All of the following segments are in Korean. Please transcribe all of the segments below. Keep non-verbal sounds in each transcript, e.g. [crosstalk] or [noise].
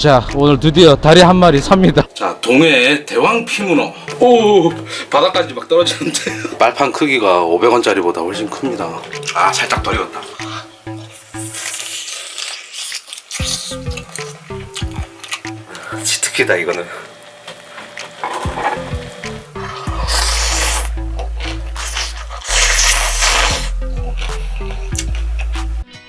자 오늘 드디어 다리 한 마리 삽니다 자 동해 대왕 피문어 오 바닥까지 막 떨어지는데 [laughs] 빨판 크기가 500원짜리보다 훨씬 큽니다. 아 살짝 덜 익었다 치트키다 이거는.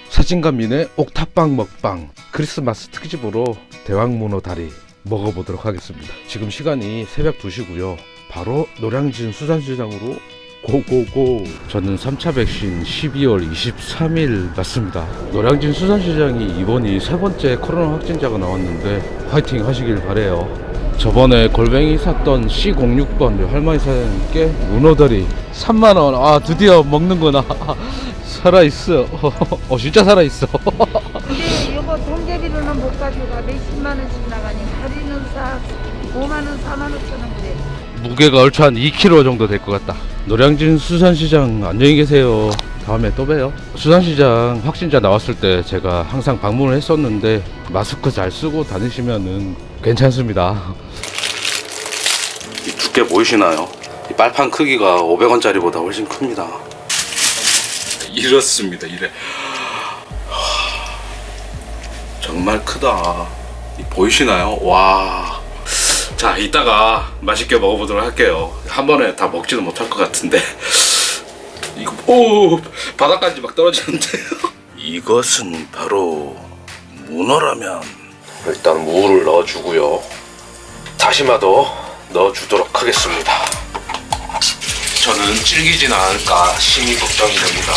사진가민의 옥탑방 먹방 크리스마스 특집으로 대왕문어 다리 먹어보도록 하겠습니다. 지금 시간이 새벽 2시고요. 바로 노량진 수산시장으로 고고고. 저는 3차 백신 12월 23일 맞습니다. 노량진 수산시장이 이번이 세 번째 코로나 확진자가 나왔는데 화이팅 하시길 바래요. 저번에 골뱅이 샀던 C06번 할머니 사장님께 문어다리 3만원. 아 드디어 먹는구나. [laughs] 살아있어. [laughs] 어 진짜 살아있어 [laughs] 동계비로는 못 가져가 몇십만 원씩 나가니 다리는 싸 5만 원, 4만 5천 원 그래. 무게가 얼추 한 2kg 정도 될 것 같다 노량진 수산시장 안녕히 계세요 다음에 또 봬요 수산시장 확진자 나왔을 때 제가 항상 방문을 했었는데 마스크 잘 쓰고 다니시면은 괜찮습니다 이 두께 보이시나요? 이 빨판 크기가 500원짜리보다 훨씬 큽니다. 이렇습니다 이래 정말 크다 이 보이시나요? 와. 자 이따가 맛있게 먹어보도록 할게요 한 번에 다 먹지는 못할 것 같은데 이거 오 바닥까지 막 떨어지는데요 이것은 바로 문어라면 일단 무를 넣어주고요. 다시마도 넣어주도록 하겠습니다. 저는 질기진 않을까 심히 걱정이 됩니다.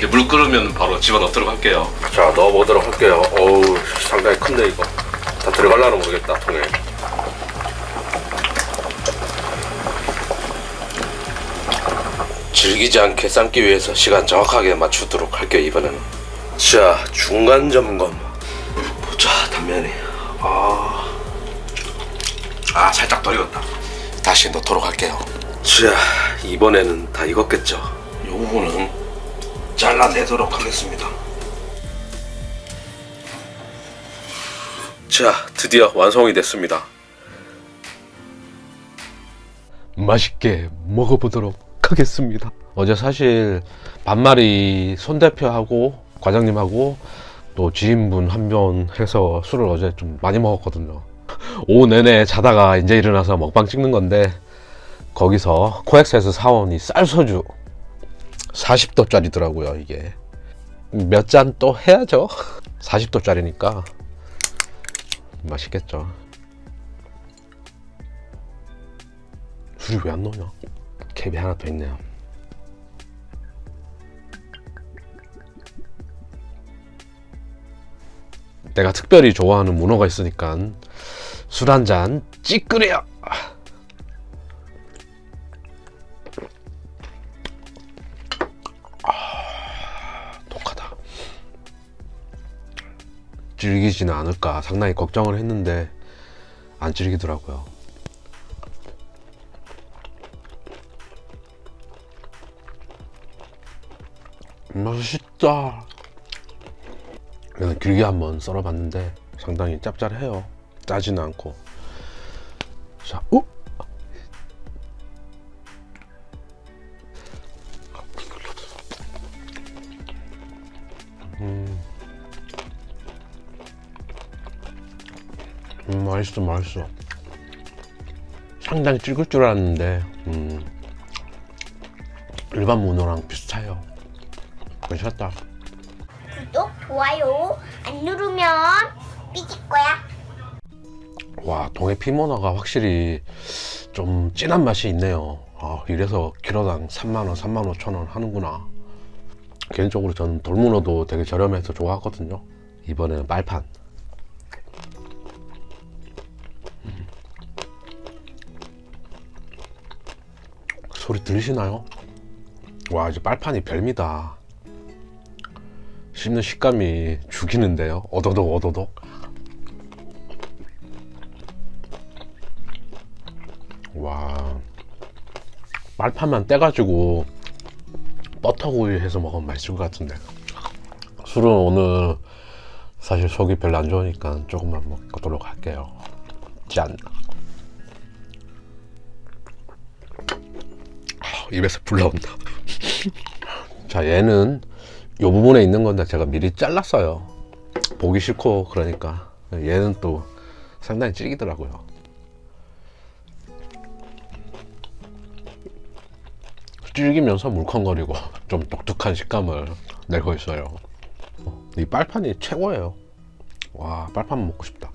이제 물 끓으면 바로 집어넣도록 할게요 자 넣어보도록 할게요. 어우 상당히 큰데 이거 다 들어갈라나 모르겠다 통에. 질기지 않게 삶기 위해서 시간 정확하게 맞추도록 할게요 이번에는. 자 중간 점검. 보자 단면이. 아. 아 살짝 덜 익었다 다시 넣도록 할게요. 자 이번에는 다 익었겠죠. 이 부분은 잘라내도록 하겠습니다. 자 드디어 완성이 됐습니다. 맛있게 먹어보도록 하겠습니다. 어제 사실 반마리 손 대표하고 과장님하고 또 지인분 한 명 해서 술을 어제 좀 많이 먹었거든요. 오후 내내 자다가 이제 일어나서 먹방 찍는 건데 거기서 코엑스에서 사온 이 쌀소주 40도짜리더라고요 이게 몇 잔 또 해야죠 40도짜리니까 맛있겠죠 술이 왜 안 나오냐? 캡이 하나 더 있네요. 내가 특별히 좋아하는 문어가 있으니까 술 한 잔 찌끄려. 질기지는 않을까 상당히 걱정을 했는데 안 질기더라고요. 맛있다. 그냥 길게 한번 썰어봤는데 상당히 짭짤해요. 짜지는 않고. 자, 오! 맛있어, 맛있어. 상당히 찔길 줄 알았는데, 음, 일반 문어랑 비슷해요. 괜찮다. 구독, 좋아요 안 누르면 삐질 거야. 와 동해 피모너가 확실히 좀 진한 맛이 있네요 아, 이래서 키로당 3만원 3만 5천원 하는구나 개인적으로 저는 돌문어도 되게 저렴해서 좋아하거든요 이번에는 빨판 소리 들리시나요? 와 이제 빨판이 별미다 씹는 식감이 죽이는데요 어도독 어도독 와 말판만 떼가지고 버터구이 해서 먹으면 맛있을 것 같은데 술은 오늘 사실 속이 별로 안 좋으니까 조금만 먹도록 할게요. 짠. 입에서 불 나온다. 자, 얘는 요 부분에 있는 건데 제가 미리 잘랐어요. 보기 싫고 그러니까 얘는 또 상당히 질기더라고요. 질기면서 물컹거리고 좀 독특한 식감을 내고 있어요. 이 빨판이 최고예요. 와, 빨판 먹고 싶다.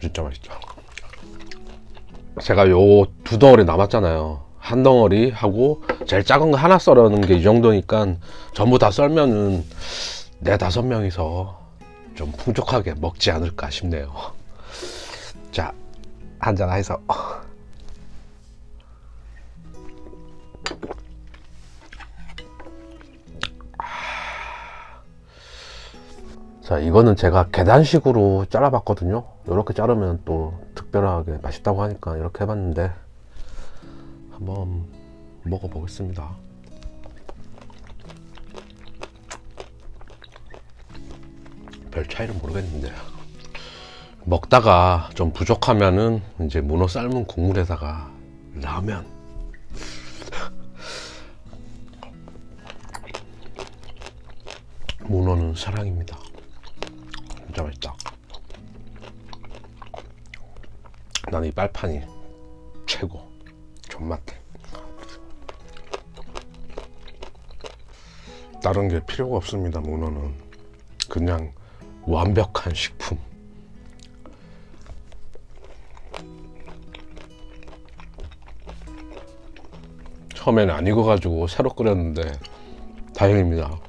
진짜 맛있다. 제가 요 두 덩어리 남았잖아요. 한 덩어리 하고 제일 작은 거 하나 썰어는 게 이 정도니까 전부 다 썰면은 네 다섯 명이서 좀 풍족하게 먹지 않을까 싶네요. [laughs] 자, 한잔 해서. [laughs] 자, 이거는 제가 계단식으로 잘라봤거든요. 이렇게 자르면 또 특별하게 맛있다고 하니까 이렇게 해봤는데 한번 먹어보겠습니다. 별 차이는 모르겠는데 먹다가 좀 부족하면은 이제 문어 삶은 국물에다가 라면 [laughs] 문어는 사랑입니다. 진짜 맛있다. 나는 이 빨판이 최고. 존맛. 다른 게 필요가 없습니다. 문어는 그냥 완벽한 식품. 처음에는 안 익어가지고 새로 끓였는데 다행입니다.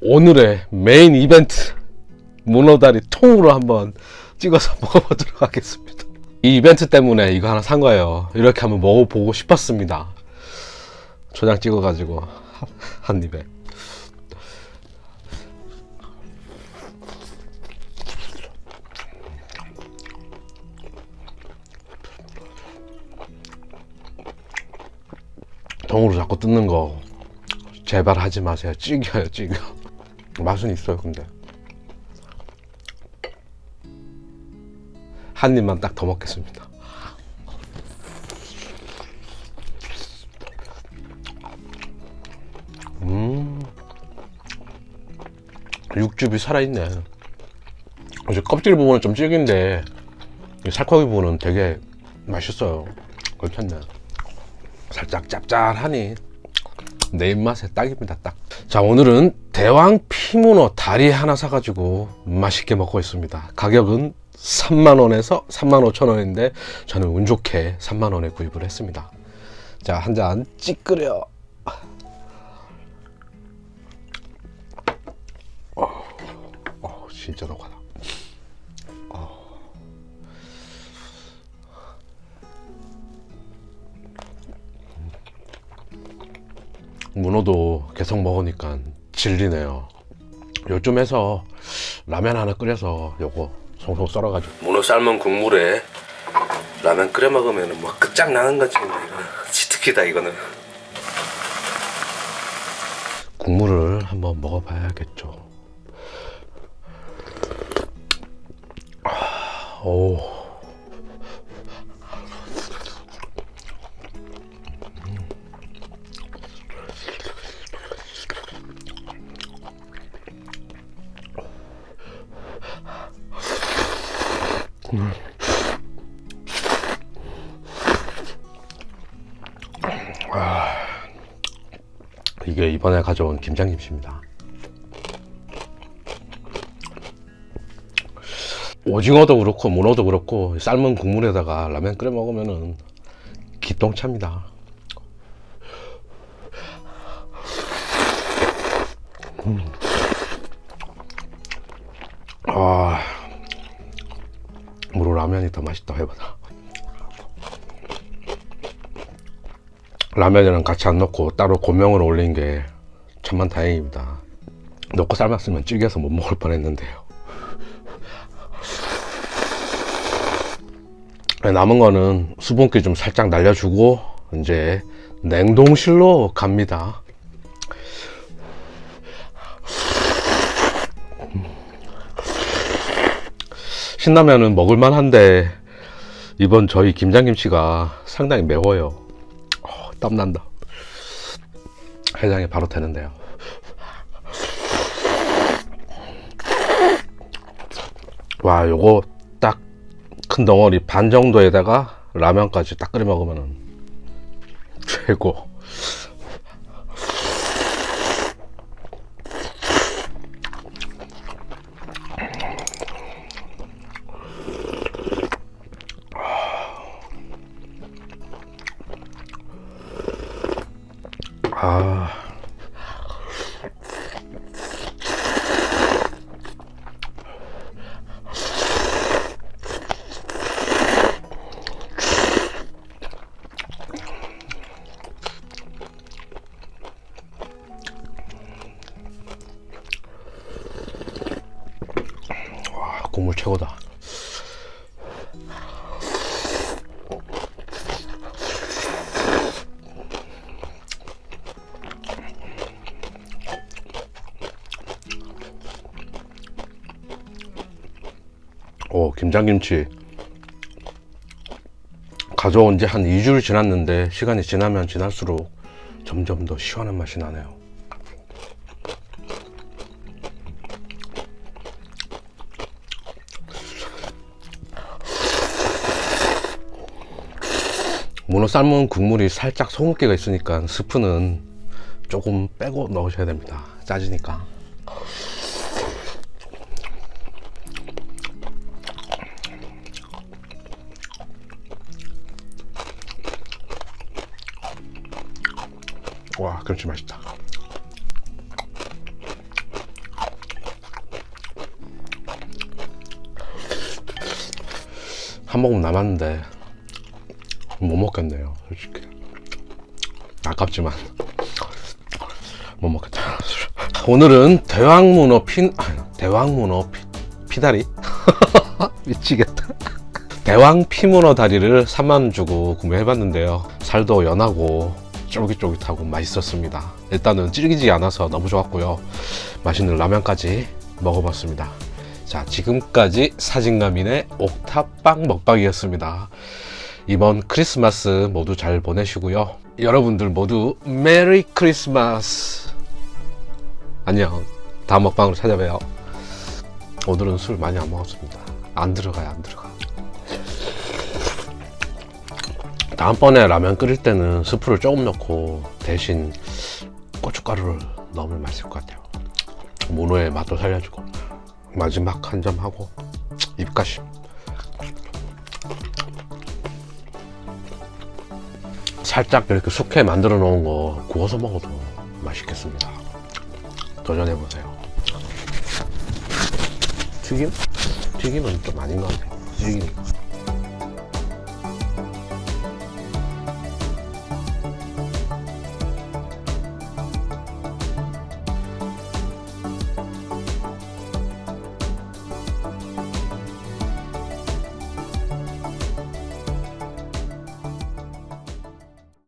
오늘의 메인 이벤트 문어다리 통으로 한번 찍어서 [laughs] 먹어보도록 하겠습니다. 이 이벤트 때문에 이거 하나 산 거예요. 이렇게 한번 먹어보고 싶었습니다. 초장 찍어가지고 한- 한 입에. 통으로 자꾸 뜯는 거 제발 하지 마세요. [laughs] 찌겨요, 찌겨. 맛은 있어요, 근데. 한 입만 딱 더 먹겠습니다. 음, 육즙이 살아있네. 이제 껍질 부분은 좀 질긴데 이 살코기 부분은 되게 맛있어요. 괜찮네. 살짝 짭짤하니 내 입맛에 딱입니다, 딱. 자, 오늘은 대왕 피문어 다리 하나 사가지고 맛있게 먹고 있습니다. 가격은 3만 원에서 3만 5천 원인데 저는 운 좋게 3만 원에 구입을 했습니다. 자, 한 잔 찌끄려. 어, 어, 진짜 녹아다. 문어도 계속 먹으니까 질리네요. 요즘 해서 라면 하나 끓여서 요거 송송 썰어가지고. 문어 삶은 국물에 라면 끓여 먹으면 뭐 끝장나는 거지 뭐 이거는. 치트키다 이거는. 국물을 한번 먹어봐야겠죠 아, 오 이게 이번에 가져온 김장김치입니다. 오징어도 그렇고 문어도 그렇고 삶은 국물에다가 라면 끓여 먹으면은 기똥차입니다. 음. 아, 무로 라면이 더 맛있다 해보다. 라면이랑 같이 안 넣고 따로 고명을 올린 게 천만 다행입니다. 넣고 삶았으면 찌개서 못 먹을 뻔했는데요. 남은 거는 수분기 좀 살짝 날려주고 이제 냉동실로 갑니다. 신라면은 먹을만한데 이번 저희 김장김치가 상당히 매워요. 어, 땀난다. 해장이 바로 되는데요. 와, 요거 딱 큰 덩어리 반 정도에다가 라면까지 딱 끓여 먹으면은 최고. 아. 김장김치. 가져온 지 한 2주를 지났는데, 시간이 지나면 지날수록 점점 더 시원한 맛이 나네요. 문어 삶은 국물이 살짝 소금기가 있으니까 스프는 조금 빼고 넣으셔야 됩니다. 짜지니까. 와, 김치 맛있다. 한 모금 남았는데 못 먹겠네요, 솔직히. 아깝지만 못 먹겠다. 오늘은 대왕문어 핀 아니, 대왕문어 피, 피다리 [laughs] 미치겠다. 대왕 피문어 다리를 3만 원 주고 구매해봤는데요. 살도 연하고 쫄깃쫄깃하고 맛있었습니다. 일단은 질기지 않아서 너무 좋았고요. 맛있는 라면까지 먹어봤습니다. 자, 지금까지 사진가민의 옥탑방 먹방이었습니다. 이번 크리스마스 모두 잘 보내시고요. 여러분들 모두 메리 크리스마스. 안녕. 다음 먹방으로 찾아봬요. 오늘은 술 많이 안 먹었습니다. 안 들어가요, 안 들어가. 다음번에 라면 끓일 때는 스프를 조금 넣고 대신 고춧가루를 넣으면 맛있을 것 같아요. 문어의 맛도 살려주고 마지막 한 점 하고 입가심. 살짝 이렇게 숙회 만들어 놓은 거 구워서 먹어도 맛있겠습니다. 도전해 보세요. 튀김? 튀김은 좀 아닌 것 같아요. 튀김.